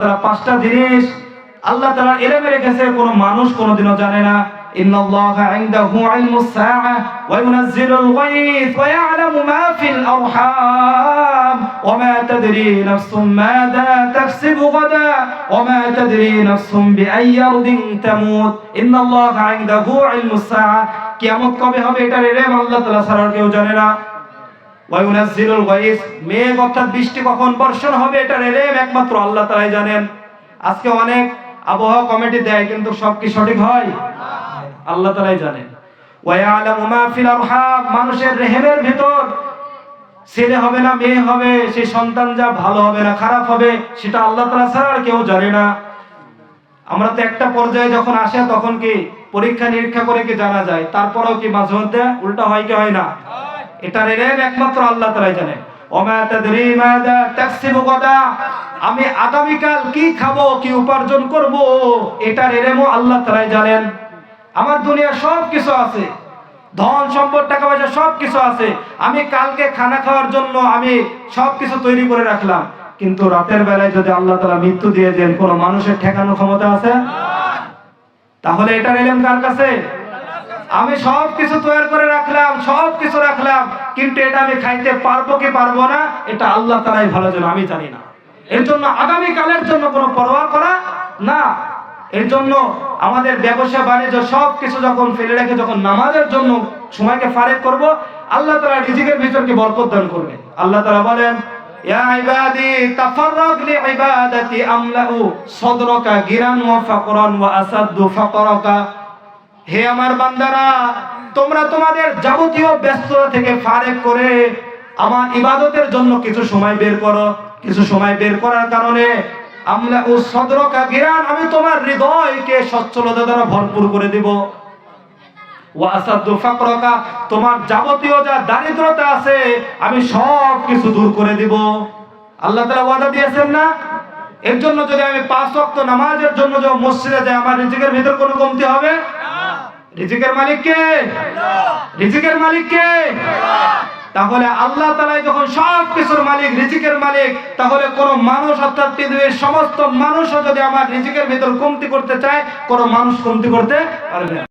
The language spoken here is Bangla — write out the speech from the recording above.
তারা পাঁচটা জিনিস আল্লাহ তাআলা এলেমে রেখেছে কোনো মানুষ কোনোদিনও জানে না إن الله عنده علم الساعة وينزل الغيث ويعلم ما في الأرحام وما تدري نفس ماذا تكسب غدا وما تدري نفس بأي أرض تموت إن الله عنده علم الساعة কিয়ামত কবে হবে এটার এলেম আল্লাহ তাআলা ছাড়া আর কেউ জানে না ওয়ায়ুনাজ্জিলুল গায়স মেঘ অর্থাৎ বৃষ্টি কখন বর্ষণ হবে এটার এলেম একমাত্র আল্লাহ তাআলাই জানেন। আজকে অনেক আবহাওয়া কমিটি দেয়, কিন্তু সব কি সঠিক হয়? আল্লাহ তাআলাই জানেন। ওয়ায়ালামু মা ফিল আরহাম মানুষের রেহেমের ভিতর, ছেলে হবে না, মেয়ে হবে, সেই সন্তান যা ভালো হবে না, খারাপ হবে, সেটা আল্লাহ তাআলা ছাড়া আর কেউ জানে না। আমরা তো একটা পর্যায়ে যখন আসে, তখন কি পরীক্ষা নিরীক্ষা করে কি জানা যায়? তারপরেও কি মাঝে মধ্যে উল্টা হয় কি হয় না? এটার এলেম একমাত্র আল্লাহ তাআলাই জানে। ওমা তাদরি মাদা তাকসিবু গাদা। আমি আগামীকাল কি খাব, কি উপার্জন করব, এটার এলেমও আল্লাহ তাআলাই জানেন। আমার দুনিয়া সব কিছু আছে। ধন সম্পদ, টাকা পয়সা সব কিছু আছে। আমি কালকে খানা খাওয়ার জন্য আমি সব কিছু তৈরি করে রাখলাম। কিন্তু রাতের বেলায় যদি আল্লাহ তালা মৃত্যু দিয়ে দেন, কোনো মানুষের ঠেকানোর ক্ষমতা আছে? তাহলে এটার এলেম কার কাছে? আমি সব কিছু তৈরি করে রাখলাম সব কিছু রাখলাম, কিন্তু এটা আমি খাইতে পারব কি পারব না, এটা আল্লাহ তালাই ভালো জানে, আমি জানি না। এর জন্য আগামী কালের জন্য কোনো পরোয়া করা না। এর জন্য আমাদের ব্যবসা, বাণিজ্য সব কিছু যখন ফেলে রেখে যখন নামাজের জন্য সময়কে ফারেক করব, আল্লাহ তাআলা রিজিকের ভিতরকে বরকত দান করবে আল্লাহ তাআলা বলেন, ইয়া ইবাদি, তাফাররাগ সদরকা গিরান ওয়া ফাকরান ওয়া ফাকরাকা। হে আমার বান্দারা, তোমরা তোমাদের যাবতীয় ব্যস্ততা থেকে ফারেক করে আমার ইবাদতের জন্য কিছু সময় বের করো। কিছু সময় বের করার কারণে আমরা ও সদরকা গিরান, আমি তোমার হৃদয়কে সচ্ছলতা দ্বারা ভরপুর করে দিব। তোমার যাবতীয় যা দারিদ্রতা আছে, আমি সব কিছু দূর করে দিব। আল্লাহ তাআলা ওয়াদা দিয়েছেন না? এর জন্য যদি আমি পাঁচ ওয়াক্ত নামাজের জন্য মসজিদে যাই, আমার রিজিকের ভিতর কোনো কমতি হবে? রিজিকের মালিক কে? রিজিকের মালিক কে? তাহলে আল্লাহ তালাই যখন সব কিছুর মালিক, রিজিকের মালিক, তাহলে কোন মানুষ অর্থাৎ পৃথিবীর সমস্ত মানুষও যদি আমার রিজিকের ভিতর কমতি করতে চায়, কোনো মানুষ কমতি করতে পারবে না।